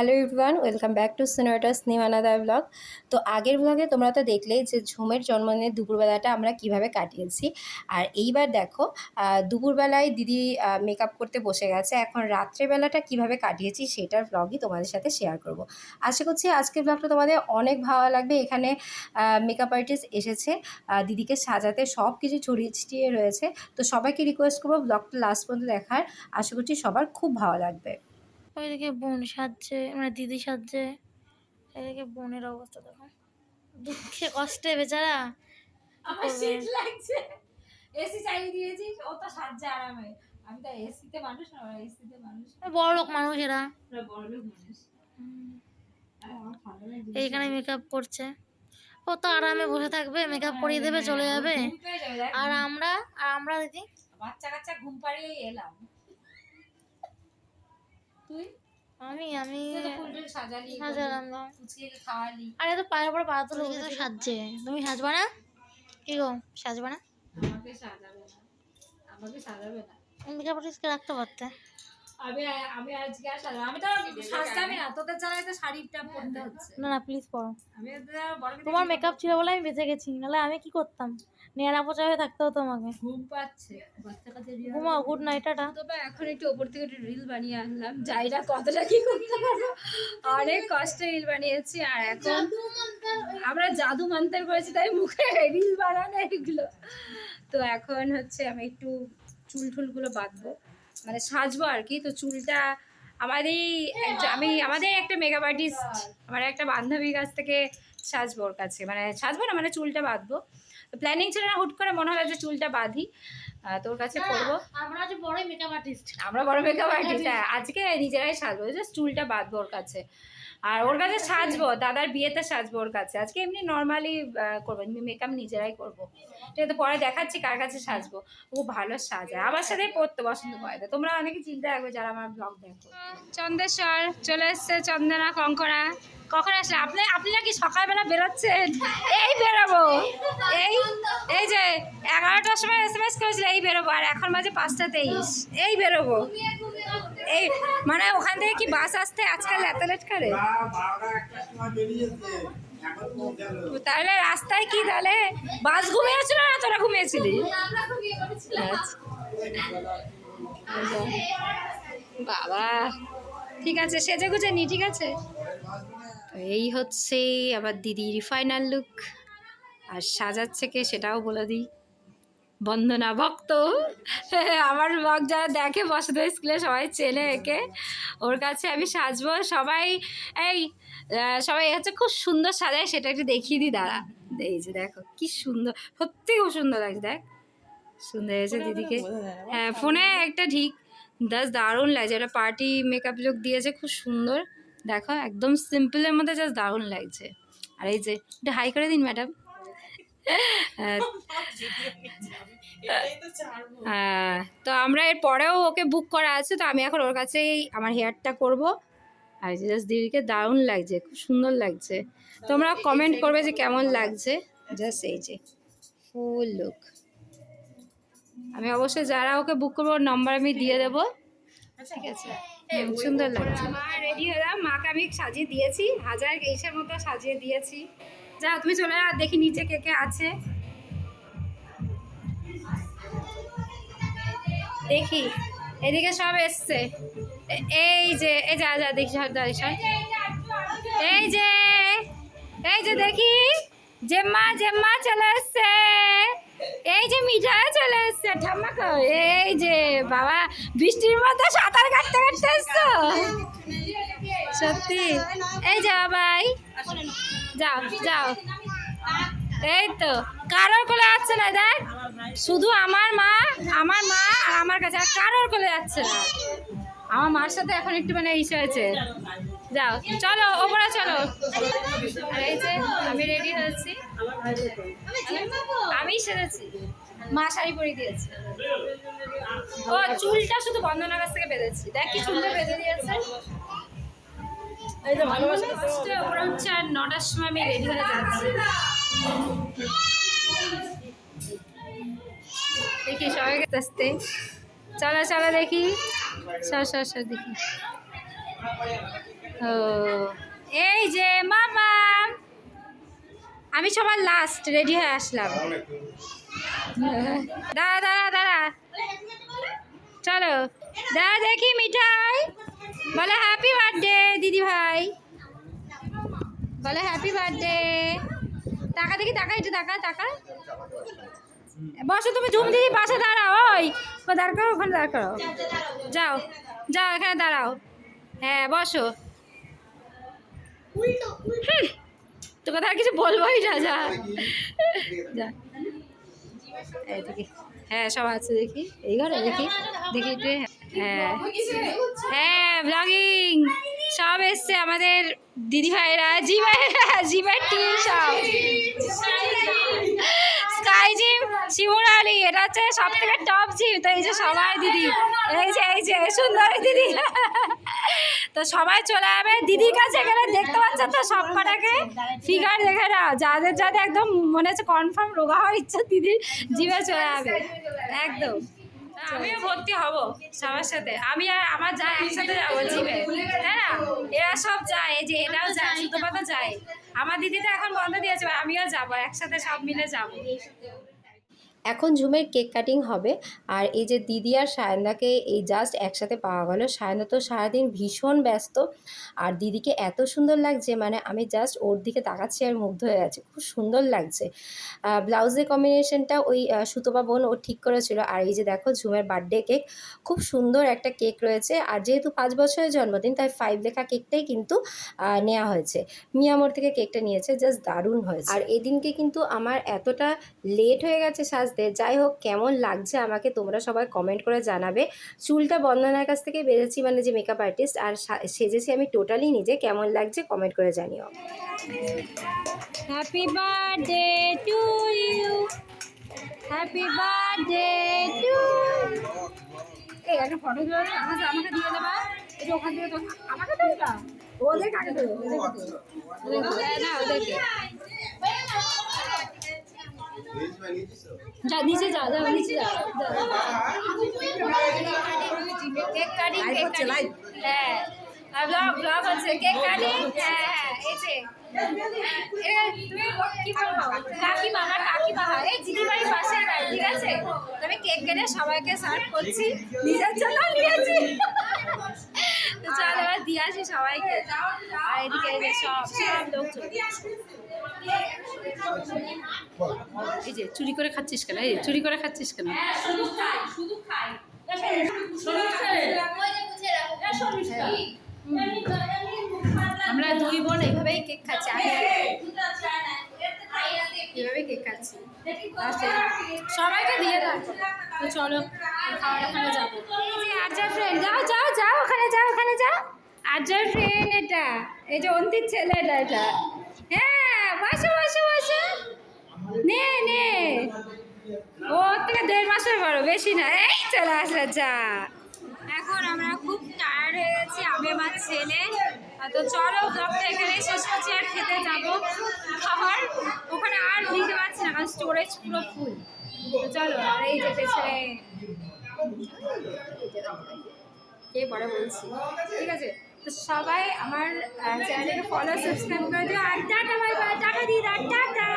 Hello everyone welcome back to সিনেমাটা স্নেহানাদার blog তো আগের ব্লগে তোমরা তো দেখলেই যে ঝুমের জন্মদিনের দুপুরবেলাটা আমরা কীভাবে কাটিয়েছি। আর এইবার দেখো দুপুরবেলায় দিদি মেকআপ করতে বসে গেছে। এখন রাত্রেবেলাটা কীভাবে কাটিয়েছি সেটার ব্লগই তোমাদের সাথে শেয়ার করব। আশা করছি আজকের ব্লগটা তোমাদের অনেক ভালো লাগবে। এখানে মেকআপ আর্টিস্ট এসেছে দিদিকে সাজাতে সব কিছু ছড়িয়ে ছিটিয়ে রয়েছে। তো সবাইকে রিকোয়েস্ট করব ব্লগটা লাস্ট পর্যন্ত দেখার। আশা করছি সবার খুব ভালো লাগবে। ওইদিকে বোন সাজছে মানে দিদি সাজছে। এদিকে বোনের অবস্থা দেখো। দুঃখে কষ্টে বেচারা। আমার শীত লাগছে। এসি চালিয়ে দিয়েছিস ও তো সাজছে আরামে। আমি তো এসিতে মানুষ না এসিতে মানুষ। বড় লোক মানুষ এরা। বড় লোক মানুষ। এইখানে মেকআপ করছে। ও তো আরামে বসে থাকবে মেকআপ করিয়ে দেবে চলে যাবে। আর আমরা আর আমরা দিদি? বাচ্চা কাচ্চা ঘুম পাড়িয়ে এলাম। তুই? আমি আমি সাজালি সাজালাম। খাওয়ালি। আরে তো পায়ের উপর পা তুলে তো সাজছে। তুমি সাজবা না? কি গো সাজবা না? আমাকে সাজাবে না। আমাকে সাজাবে না। মেকআপ আর্টিস্টকে রাখতে পারতে। আমি আমি আজকে আর আমি তো সাজতামই না। তোদের জ্বালায় তো শাড়িটা পরতে হচ্ছে। না না প্লিজ আমি তোমার মেকআপ ছিল বলে আমি বেঁচে গেছি। নাহলে আমি কি করতাম? নেড়া পচা হয়ে থাকতে হতো আমাকে ঘুম পাচ্ছে ঘুমাও গুড নাইট টাটা। তো বা এখন একটু ওপর থেকে একটু রিল বানিয়ে আনলাম। যাই কতটা কি করতে পারব অনেক কষ্টে রিল বানিয়েছি আর এখন আমরা জাদু মান্তার করেছি তাই মুখে রিল বানানো এগুলো। তো এখন হচ্ছে আমি একটু চুল টুলগুলো বাঁধবো। মানে সাজবো আর কি তো চুলটা আমাদের একটা- আমি আমাদের একটা মেকআপ আর্টিস্ট আমার একটা বান্ধবীর কাছ থেকে সাজবো ওর কাছে। মানে সাজবো না মানে চুলটা বাঁধবো। প্ল্যানিং ছিল না হুট করে মনে হলো যে চুলটা বাঁধি তোর কাছে করব। আমরা যে বড় মেকআপ আর্টিস্ট আমরা বড় মেকআপ আর্টিস্ট আজকে নিজেরাই সাজবো জাস্ট চুলটা বাঁধবো ওর কাছে। আর ওর কাছে সাজবো, দাদার বিয়েতে সাজবো ওর কাছে। আজকে এমনি নর্মালি করব মেকআপ নিজেরাই করব। ঠিক আছে, পরে দেখাচ্ছি কার কাছে সাজবো। ও ভালো সাজায় আমার সাথে পড়তে পছন্দ করে। তোমরা অনেকে চিন্তা রাখবে যারা আমার ব্লগ দেখো। চন্দেশ্বর, চলে এসছে চন্দনা, কঙ্কনা। কখন আসলে? আপনি আপনারা কি সকালবেলা বেরোচ্ছেন? এই বেরোবো। এই এই যে, এগারোটার সময় এস এম এস করেছিল, এই বেরোবো। আর এখন মাঝে পাঁচটা তেইশ। এই বেরোবো। এই মানে ওখান থেকে কি বাস আসতে আজকাল এত লেট করে? তাহলে রাস্তায় কি তাহলে বাস ঘুমিয়েছিল না তোরা ঘুমিয়েছিলি। বাবা ঠিক আছে সেজে গুজে নি ঠিক আছে? এই হচ্ছে আবার দিদির ফাইনাল লুক আর সাজাচ্ছে কে সেটাও বলে দিই। বন্দনা ভক্ত। আমার ব্লগ যারা দেখে বসত স্কুলে সবাই চেনে একে। ওর কাছে আমি সাজবো। সবাই এই সবাই হচ্ছে খুব সুন্দর সাজায় সেটা একটু দেখিয়ে দিই দাঁড়া। এই যে দেখো কি সুন্দর সত্যি খুব সুন্দর লাগছে দেখ। সুন্দর হয়েছে দিদিকে। হ্যাঁ ফোনে একটা ঠিক দাস দারুণ লাগছে। একটা পার্টি মেকআপ লুক দিয়েছে খুব সুন্দর। দেখো একদম সিম্পলের মধ্যে জাস্ট দারুণ লাগছে। আর এই যে এটা হাই করে দিন ম্যাডাম তো আমরা এর পরেও ওকে বুক করা আছে তো আমি এখন ওর কাছেই আমার হেয়ারটা করব। আর জাস্ট দিদিকে দারুণ লাগছে খুব সুন্দর লাগছে। তোমরা কমেন্ট করবে যে কেমন লাগছে। জাস্ট এই যে ফুল লুক আমি অবশ্যই যারা ওকে বুক করব ওর নম্বর আমি দিয়ে দেবো। ঠিক আছে? সুন্দর লাগছে। আমার রেডি হলাম? মাকে আমি সাজিয়ে দিয়েছি। হাজার গেইসের মতো সাজিয়ে দিয়েছি। যা, তুমি চলে আর দেখি নিচে কে কে আছে। দেখি, এদিকে সব এসছে। এই যে, এই যা যা, দেখি, সব দাঁড়িয়ে সব। এই যে এই যে, দেখি, জেম্মা জেম্মা চলে এসছে। এই যে, মিঠাই চলে এসছে ঠাম্মাকে এই যে, বাবা, বৃষ্টির মধ্যে সাঁতার কাটতে কাটতে এসছো? সত্যি? এই যাও ভাই যাও যাও। এই তো, কারোর কোলে যাচ্ছে না, দেখ। শুধু আমার মা আমার মা আর আমার কাছে, আর কারোর কোলে যাচ্ছে না। আমার মার সাথে এখন একটু মানে ইসে হয়েছে। যাও, চলো, ওপরে চলো। আর এই যে, আমি রেডি হয়েছি। আমি সেরেছি মা শাড়ি পরিয়ে দিয়েছে। ও, চুলটা শুধু বন্ধনার কাছ থেকে বেঁধেছি। দেখ কি চুলটা বেঁধে দিয়েছে। আর নটার সময় আমি রেডি হয়ে যাচ্ছি। দেখি সবাই আসতে চলো চলো দেখি। সর সর সর দেখি। ও এই যে মামা। আমি সবার লাস্ট রেডি হয়ে আসলাম। দাঁড়া দাঁড়া দাঁড়া। চলো। দাঁড়া দেখি মিঠাই। বলে হ্যাপি বার্থডে দিদি ভাই। বলে হ্যাপি বার্থডে টাকা দেখি, টাকা একটু টাকা টাকা। বসো তুমি, ঝুম দিদি, পাশে দাঁড়াও, ওই। দাঁড় করো, ওখানে দাঁড় করো। যাও যাও, এখানে দাঁড়াও। হ্যাঁ বসো। তোকে আর কিছু বলবোই না, যা। যা। হ্যাঁ সব আছে দেখি। এই ঘরে দেখি দেখি হ্যাঁ। হ্যাঁ ব্লগিং সব এসছে আমাদের দিদি ভাইরা জি ভাইরা জি ভাই টিম সব। স্কাই জিম শিমুরালি এটা হচ্ছে সব থেকে টপ জিম তো এই যে সবাই দিদি, এই যে এই যে, সুন্দরী দিদি। তো সবাই চলে যাবে। দিদির কাছে গেলে দেখতে পাচ্ছ তো সব কটাকে ফিগার দেখে না যাদের যাদের একদম মনে হচ্ছে কনফার্ম রোগা হওয়ার ইচ্ছা, দিদির জিমে চলে যাবে। একদম। আমিও ভর্তি হব সবার সাথে। আমি আর আমার যা একসাথে যাব জিমে। তাই না? এরা সব যায় যে এরাও যায় সুতোপাতা যায়। আমার দিদি তো এখন বন্ধ দিয়েছে আমিও যাব একসাথে সব মিলে যাব। এখন ঝুমের কেক কাটিং হবে। আর এই যে দিদি আর সায়নদাকে এই জাস্ট একসাথে পাওয়া গেল। সায়ন্দা তো সারাদিন ভীষণ ব্যস্ত। আর দিদিকে এত সুন্দর লাগছে মানে আমি জাস্ট ওর দিকে তাকাচ্ছি আর মুগ্ধ হয়ে গেছে খুব সুন্দর লাগছে। ব্লাউজের কম্বিনেশনটা ওই সুতপা বোন ও ঠিক করেছিল। আর এই যে দেখো ঝুমের বার্থডে কেক খুব সুন্দর একটা কেক রয়েছে। আর যেহেতু পাঁচ বছরের জন্মদিন, তাই ফাইভ লেখা কেকটাই কিন্তু নেওয়া হয়েছে। মিয়ামোর থেকে কেকটা নিয়েছে জাস্ট দারুণ হয়েছে। আর এদিনকে কিন্তু আমার এতটা লেট হয়ে গেছে সাজতে যাই হোক কেমন লাগছে আমাকে তোমরা সবাই কমেন্ট করে জানাবে। চুলটা বন্দনার কাছ থেকে বেড়েছি মানে যে মেকআপ আর্টিস্ট আর সা- সেজেছি আমি টোটালি নিজে। কেমন লাগছে কমেন্ট করে জানিও। Happy birthday to you happy birthday to এই একটা ফটো তুলে আমাকে আমাকে দিয়ে দেবা। এটা ওখান থেকে তো আমাকে দেবে? না ওদের কাকে দেবে, না ওদেরকে। যা নিচে যা যা নিচে যা কেক কাটিং কেক কাটিং হ্যাঁ। আর ব্লগ ব্লগ কেক কাটিং? হ্যাঁ হ্যাঁ এই হয় আছে? আমি কেক কেটে সবাইকে সার্ভ করছি। নিজের জন্য নিয়েছি চল এবার দিয়ে আসি সবাইকে। আর এদিকে এই সব সব লোকজন। এই যে চুরি করে খাচ্ছিস কেন এই চুরি করে খাচ্ছিস কেন আমরা দুই বোন এইভাবেই কেক খাচ্ছি আমি এইভাবেই কেক খাচ্ছি সবাইকে দিয়ে দাও তো চলো খাওয়ার ওখানে যাব যে ফ্রেন্ড যাও যাও যাও ওখানে যাও ওখানে যাও আর্যার ফ্রেন্ড এটা এই যে অন্তির ছেলে এটা এটা হ্যাঁ বসো বসো বসো নে নে। ও থেকে দেড় মাসের বড়, বেশি না। এই চলে আসলে যা। এখন আমরা খুব টায়ার্ড হয়ে গেছি, আমি আমার ছেলে। তো চলো ব্লগটা এখানে শেষ করছি, আর খেতে যাব। খাবার, ওখানে আর নিতে পারছি না, কারণ স্টোরেজ পুরো ফুল চলো, আর এই যে পেছনে। কে পরে বলছি? ঠিক আছে। তো সবাই আমার চ্যানেলকে ফলো সাবস্ক্রাইব করে দিও আর টাটা বাই বাই টাটা দিদা টাটা